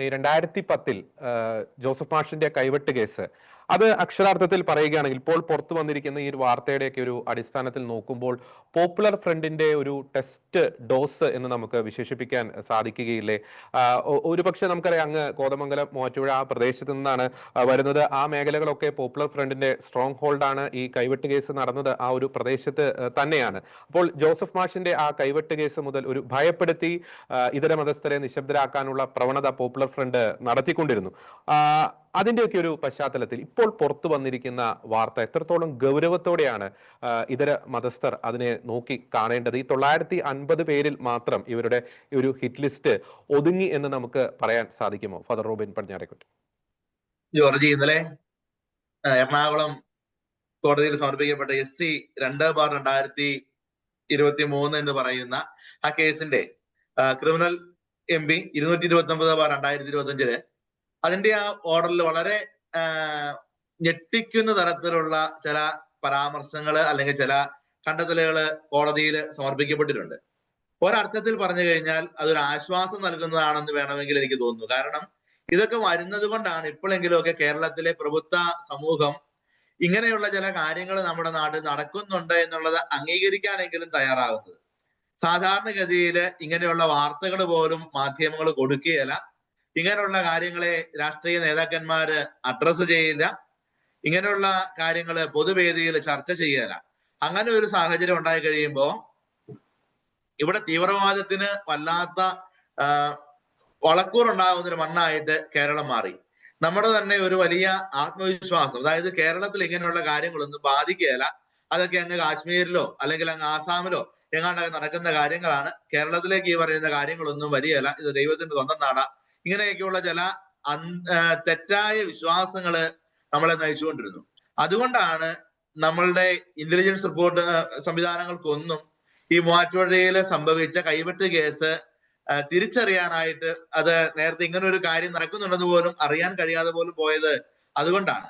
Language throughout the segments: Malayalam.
ഈ രണ്ടായിരത്തി പത്തിൽ ജോസഫ് മാഷിന്റെ കൈവെട്ട് കേസ് അത് അക്ഷരാർത്ഥത്തിൽ പറയുകയാണെങ്കിൽ ഇപ്പോൾ പുറത്തു വന്നിരിക്കുന്ന ഈ ഒരു വാർത്തയുടെയൊക്കെ ഒരു അടിസ്ഥാനത്തിൽ നോക്കുമ്പോൾ പോപ്പുലർ ഫ്രണ്ടിന്റെ ഒരു ടെസ്റ്റ് ഡോസ് എന്ന് നമുക്ക് വിശേഷിപ്പിക്കാൻ സാധിക്കുകയില്ലേ? ഒരു പക്ഷേ നമുക്കറിയാം അങ്ങ് കോതമംഗലം മൂവാറ്റുപുഴ ആ പ്രദേശത്ത് നിന്നാണ് വരുന്നത്. ആ മേഖലകളൊക്കെ പോപ്പുലർ ഫ്രണ്ടിന്റെ സ്ട്രോങ് ഹോൾഡാണ് ഈ കൈവെട്ട് കേസ് നടന്നത് ആ ഒരു പ്രദേശത്ത് തന്നെയാണ്. അപ്പോൾ ജോസഫ് മാഷിന്റെ ആ കൈവെട്ട് കേസ് മുതൽ ഒരു ഭയപ്പെടുത്തി ഇതര മതസ്ഥരെ നിശബ്ദരാക്കാനുള്ള പ്രവണത പോപ്പുലർ ഫ്രണ്ട് നടത്തിക്കൊണ്ടിരുന്നു. ആ, അതിന്റെയൊക്കെ ഒരു പശ്ചാത്തലത്തിൽ ഇപ്പോൾ പുറത്തു വന്നിരിക്കുന്ന വാർത്ത എത്രത്തോളം ഗൗരവത്തോടെയാണ് ഇതര മതസ്ഥർ അതിനെ നോക്കി കാണേണ്ടത്? ഈ തൊള്ളായിരത്തി അൻപത് പേരിൽ മാത്രം ഇവരുടെ ഒരു ഹിറ്റ് ലിസ്റ്റ് ഒതുങ്ങി എന്ന് നമുക്ക് പറയാൻ സാധിക്കുമോ? Father Robin പടിഞ്ഞാറേക്കുട്ടി. ജോർജി ഇന്നലെ എറണാകുളം കോടതിയിൽ സമർപ്പിക്കപ്പെട്ട എസ് സി രണ്ട് ബാർ രണ്ടായിരത്തി ഇരുപത്തി മൂന്ന് എന്ന് പറയുന്ന ആ കേസിന്റെ ക്രിമിനൽ എം പി ഇരുന്നൂറ്റി ഇരുപത്തി ഒമ്പത് ബാർ രണ്ടായിരത്തി ഇരുപത്തി അഞ്ചിൽ അതിന്റെ ആ ഓർഡറിൽ വളരെ ഞെട്ടിക്കുന്ന തരത്തിലുള്ള ചില പരാമർശങ്ങൾ അല്ലെങ്കിൽ ചില കണ്ടെത്തലുകൾ കോടതിയിൽ സമർപ്പിക്കപ്പെട്ടിട്ടുണ്ട്. ഒരർത്ഥത്തിൽ പറഞ്ഞു കഴിഞ്ഞാൽ അതൊരു ആശ്വാസം നൽകുന്നതാണെന്ന് വേണമെങ്കിൽ എനിക്ക് തോന്നുന്നു. കാരണം ഇതൊക്കെ വരുന്നത് കൊണ്ടാണ് ഇപ്പോഴെങ്കിലുമൊക്കെ കേരളത്തിലെ പ്രഭുത്വ സമൂഹം ഇങ്ങനെയുള്ള ചില കാര്യങ്ങൾ നമ്മുടെ നാട്ടിൽ നടക്കുന്നുണ്ട് എന്നുള്ളത് അംഗീകരിക്കാനെങ്കിലും തയ്യാറാകുന്നത് സാധാരണഗതിയിൽ ഇങ്ങനെയുള്ള വാർത്തകൾ പോലും മാധ്യമങ്ങൾ കൊടുക്കുകയില്ല. ഇങ്ങനെയുള്ള കാര്യങ്ങളെ രാഷ്ട്രീയ നേതാക്കന്മാര് അഡ്രസ്സ് ചെയ്യില്ല. ഇങ്ങനെയുള്ള കാര്യങ്ങൾ പൊതുവേദിയിൽ ചർച്ച ചെയ്യല. അങ്ങനെ ഒരു സാഹചര്യം ഉണ്ടായി കഴിയുമ്പോ ഇവിടെ തീവ്രവാദത്തിന് വല്ലാത്ത വളക്കൂറുണ്ടാകുന്ന ഒരു മണ്ണായിട്ട് കേരളം മാറി. നമ്മുടെ തന്നെ ഒരു വലിയ ആത്മവിശ്വാസം അതായത് കേരളത്തിൽ ഇങ്ങനെയുള്ള കാര്യങ്ങളൊന്നും ബാധിക്കുകയില്ല. അതൊക്കെ അങ്ങ് കാശ്മീരിലോ അല്ലെങ്കിൽ അങ്ങ് ആസാമിലോ എങ്ങാണ്ടൊക്കെ നടക്കുന്ന കാര്യങ്ങളാണ്. കേരളത്തിലേക്ക് ഈ പറയുന്ന കാര്യങ്ങളൊന്നും വരികയില്ല ഇത് ദൈവത്തിന്റെ സ്വന്തം നാടാ. ഇങ്ങനെയൊക്കെയുള്ള ചില തെറ്റായ വിശ്വാസങ്ങൾ നമ്മളെ നയിച്ചുകൊണ്ടിരുന്നു. അതുകൊണ്ടാണ് നമ്മളുടെ ഇന്റലിജൻസ് റിപ്പോർട്ട് സംവിധാനങ്ങൾക്കൊന്നും ഈ മൂവാറ്റുപുഴയിൽ സംഭവിച്ച കൈവെട്ട് കേസ് തിരിച്ചറിയാനായിട്ട് അത് നേരത്തെ ഇങ്ങനെ ഒരു കാര്യം നടക്കുന്നുണ്ടെന്ന് പോലും അറിയാൻ കഴിയാതെ പോലും പോയത് അതുകൊണ്ടാണ്.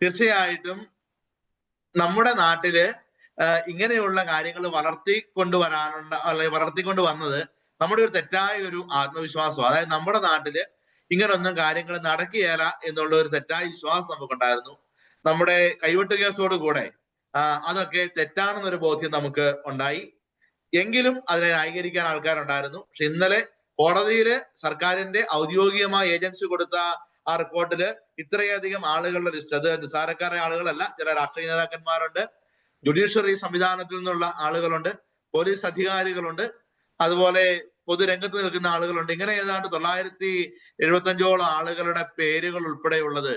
തീർച്ചയായിട്ടും നമ്മുടെ നാട്ടിൽ ഇങ്ങനെയുള്ള കാര്യങ്ങൾ വളർത്തി കൊണ്ടുവരാനുള്ള അല്ലെങ്കിൽ വളർത്തിക്കൊണ്ട് വന്നത് നമ്മുടെ ഒരു തെറ്റായ ഒരു ആത്മവിശ്വാസം അതായത് നമ്മുടെ നാട്ടിൽ ഇങ്ങനൊന്നും കാര്യങ്ങൾ നടക്കുകയില്ല എന്നുള്ള ഒരു തെറ്റായ വിശ്വാസം നമുക്കുണ്ടായിരുന്നു. നമ്മുടെ കൈവെട്ട് കേസോട് കൂടെ അതൊക്കെ തെറ്റാണെന്നൊരു ബോധ്യം നമുക്ക് ഉണ്ടായി. എങ്കിലും അതിനെ ന്യായീകരിക്കാൻ ആൾക്കാരുണ്ടായിരുന്നു. പക്ഷെ ഇന്നലെ കോടതിയിൽ സർക്കാരിന്റെ ഔദ്യോഗികമായ ഏജൻസി കൊടുത്ത ആ റിപ്പോർട്ടിൽ ഇത്രയധികം ആളുകളുടെ ലിസ്റ്റ് അത് നിസ്സാരക്കാരായ ആളുകളല്ല ചില രാഷ്ട്രീയ നേതാക്കന്മാരുണ്ട് ജുഡീഷ്യറി സംവിധാനത്തിൽ നിന്നുള്ള ആളുകളുണ്ട് പോലീസ് അധികാരികളുണ്ട് അതുപോലെ പൊതുരംഗത്ത് നിൽക്കുന്ന ആളുകളുണ്ട്. ഇങ്ങനെ ഏതാണ്ട് തൊള്ളായിരത്തി എഴുപത്തി അഞ്ചോളം ആളുകളുടെ പേരുകൾ ഉൾപ്പെടെയുള്ളത്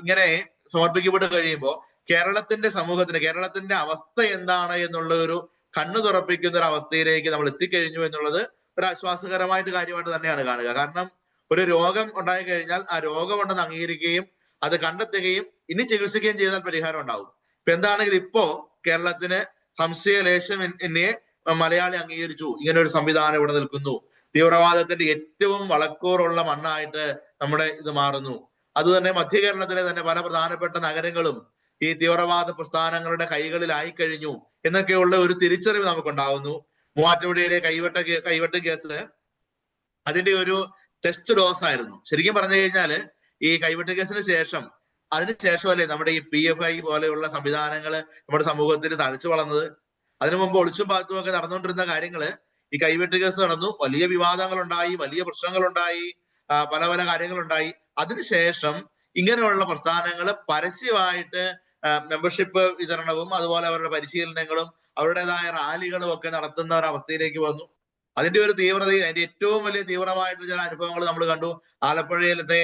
ഇങ്ങനെ സമർപ്പിക്കപ്പെട്ട് കഴിയുമ്പോൾ കേരളത്തിന്റെ സമൂഹത്തിന് കേരളത്തിന്റെ അവസ്ഥ എന്താണ് എന്നുള്ള ഒരു കണ്ണു തുറപ്പിക്കുന്ന ഒരു അവസ്ഥയിലേക്ക് നമ്മൾ എത്തിക്കഴിഞ്ഞു എന്നുള്ളത് ഒരു ആശ്വാസകരമായിട്ട് കാര്യമായിട്ട് തന്നെയാണ് കാണുക. കാരണം ഒരു രോഗം ഉണ്ടായി കഴിഞ്ഞാൽ ആ രോഗമുണ്ടെന്ന് അംഗീകരിക്കുകയും അത് കണ്ടെത്തുകയും ഇനി ചികിത്സിക്കുകയും ചെയ്താൽ പരിഹാരം ഉണ്ടാവും. ഇപ്പൊ എന്താണെങ്കിലും ഇപ്പോ കേരളത്തിന് സംശയലേശം എന്നെ മലയാളി അംഗീകരിച്ചു. ഇങ്ങനെ ഒരു സംവിധാനം ഇവിടെ നിൽക്കുന്നു. തീവ്രവാദത്തിന്റെ ഏറ്റവും വളക്കൂറുള്ള മണ്ണായിട്ട് നമ്മുടെ ഇത് മാറുന്നു. അതുതന്നെ മധ്യ കേരളത്തിലെ തന്നെ പല പ്രധാനപ്പെട്ട നഗരങ്ങളും ഈ തീവ്രവാദ പ്രസ്ഥാനങ്ങളുടെ കൈകളിലായി കഴിഞ്ഞു എന്നൊക്കെയുള്ള ഒരു തിരിച്ചറിവ് നമുക്കുണ്ടാവുന്നു. മൂവാറ്റുപുഴയിലെ കൈവട്ട കൈവട്ട കേസ് അതിന്റെ ഒരു ടെസ്റ്റ് ഡോസ് ആയിരുന്നു. ശരിക്കും പറഞ്ഞു കഴിഞ്ഞാൽ ഈ കൈവട്ട കേസിന് ശേഷം അതിനുശേഷമല്ലേ നമ്മുടെ ഈ പി എഫ് ഐ പോലെയുള്ള സംവിധാനങ്ങൾ നമ്മുടെ സമൂഹത്തിൽ തഴച്ചു വളർന്നത്? അതിനു മുമ്പ് ഒളിച്ചും പാത്തും ഒക്കെ നടന്നുകൊണ്ടിരുന്ന കാര്യങ്ങൾ ഈ കൈവെട്ട് കേസ് നടന്നു. വലിയ വിവാദങ്ങൾ ഉണ്ടായി വലിയ പ്രശ്നങ്ങൾ ഉണ്ടായി പല പല കാര്യങ്ങൾ ഉണ്ടായി അതിനുശേഷം ഇങ്ങനെയുള്ള പ്രസ്ഥാനങ്ങൾ പരസ്യമായിട്ട് മെമ്പർഷിപ്പ് വിതരണവും അതുപോലെ അവരുടെ പരിശീലനങ്ങളും അവരുടേതായ റാലികളും ഒക്കെ നടത്തുന്ന ഒരു അവസ്ഥയിലേക്ക് വന്നു. അതിന്റെ ഒരു തീവ്രതയിൽ അതിന്റെ ഏറ്റവും വലിയ തീവ്രമായിട്ടുള്ള ചില അനുഭവങ്ങൾ നമ്മൾ കണ്ടു. ആലപ്പുഴയിലത്തെ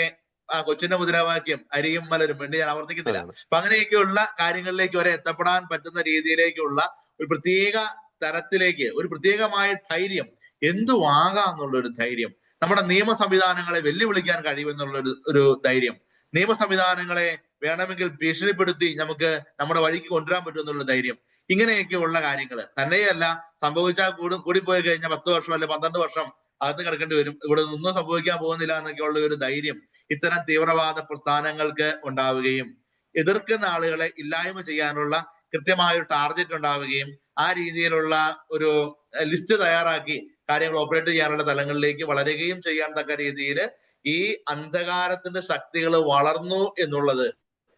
കൊച്ചിന്റെ മുദ്രാവാക്യം അരിയും മലരും വേണ്ടി ഞാൻ ആവർത്തിക്കുന്നില്ല. അപ്പൊ അങ്ങനെയൊക്കെയുള്ള കാര്യങ്ങളിലേക്ക് വരെ എത്തപ്പെടാൻ പറ്റുന്ന രീതിയിലേക്കുള്ള ഒരു പ്രത്യേക തരത്തിലേക്ക് ഒരു പ്രത്യേകമായ ധൈര്യം എന്തുവാകാം എന്നുള്ള ഒരു ധൈര്യം. നമ്മുടെ നിയമ സംവിധാനങ്ങളെ വെല്ലുവിളിക്കാൻ കഴിയുമെന്നുള്ള ഒരു ഒരു ധൈര്യം. നിയമ സംവിധാനങ്ങളെ വേണമെങ്കിൽ ഭീഷണിപ്പെടുത്തി നമുക്ക് നമ്മുടെ വഴിക്ക് കൊണ്ടുവരാൻ പറ്റുമെന്നുള്ള ധൈര്യം. ഇങ്ങനെയൊക്കെ ഉള്ള കാര്യങ്ങൾ തന്നെയല്ല സംഭവിച്ചാൽ കൂടി കൂടിപ്പോയി കഴിഞ്ഞാൽ പത്ത് വർഷം അല്ലെ പന്ത്രണ്ട് വർഷം അകത്ത് കിടക്കേണ്ടി വരും. ഇവിടെ ഒന്നും സംഭവിക്കാൻ പോകുന്നില്ല എന്നൊക്കെ ഉള്ള ഒരു ധൈര്യം ഇത്തരം തീവ്രവാദ പ്രസ്ഥാനങ്ങൾക്ക് ഉണ്ടാവുകയും എതിർക്കുന്ന ആളുകളെ ഇല്ലായ്മ ചെയ്യാനുള്ള കൃത്യമായ ഒരു ടാർഗറ്റ് ഉണ്ടാവുകയും ആ രീതിയിലുള്ള ഒരു ലിസ്റ്റ് തയ്യാറാക്കി കാര്യങ്ങൾ ഓപ്പറേറ്റ് ചെയ്യാനുള്ള തലങ്ങളിലേക്ക് വളരുകയും ചെയ്യാൻ തക്ക രീതിയിൽ ഈ അന്ധകാരത്തിന്റെ ശക്തികൾ വളർന്നു എന്നുള്ളത്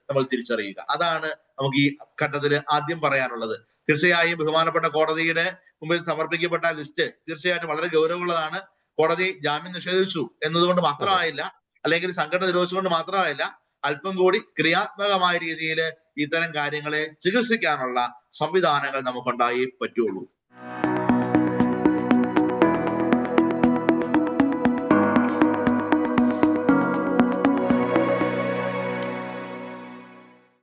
നമ്മൾ തിരിച്ചറിയുക. അതാണ് നമുക്ക് ഈ ഘട്ടത്തിൽ ആദ്യം പറയാനുള്ളത്. തീർച്ചയായും ബഹുമാനപ്പെട്ട കോടതിയുടെ മുമ്പിൽ സമർപ്പിക്കപ്പെട്ട ലിസ്റ്റ് തീർച്ചയായിട്ടും വളരെ ഗൗരവമുള്ളതാണ്. കോടതി ജാമ്യം നിഷേധിച്ചു എന്നതുകൊണ്ട് മാത്രമായില്ല അല്ലെങ്കിൽ സംഘടന നിരോധിച്ചുകൊണ്ട് മാത്രമായില്ല അല്പം കൂടി ക്രിയാത്മകമായ രീതിയിൽ ഇത്തരം കാര്യങ്ങളെ ചികിത്സിക്കാനുള്ള സംവിധാനങ്ങൾ നമുക്കുണ്ടായി പറ്റുള്ളൂ.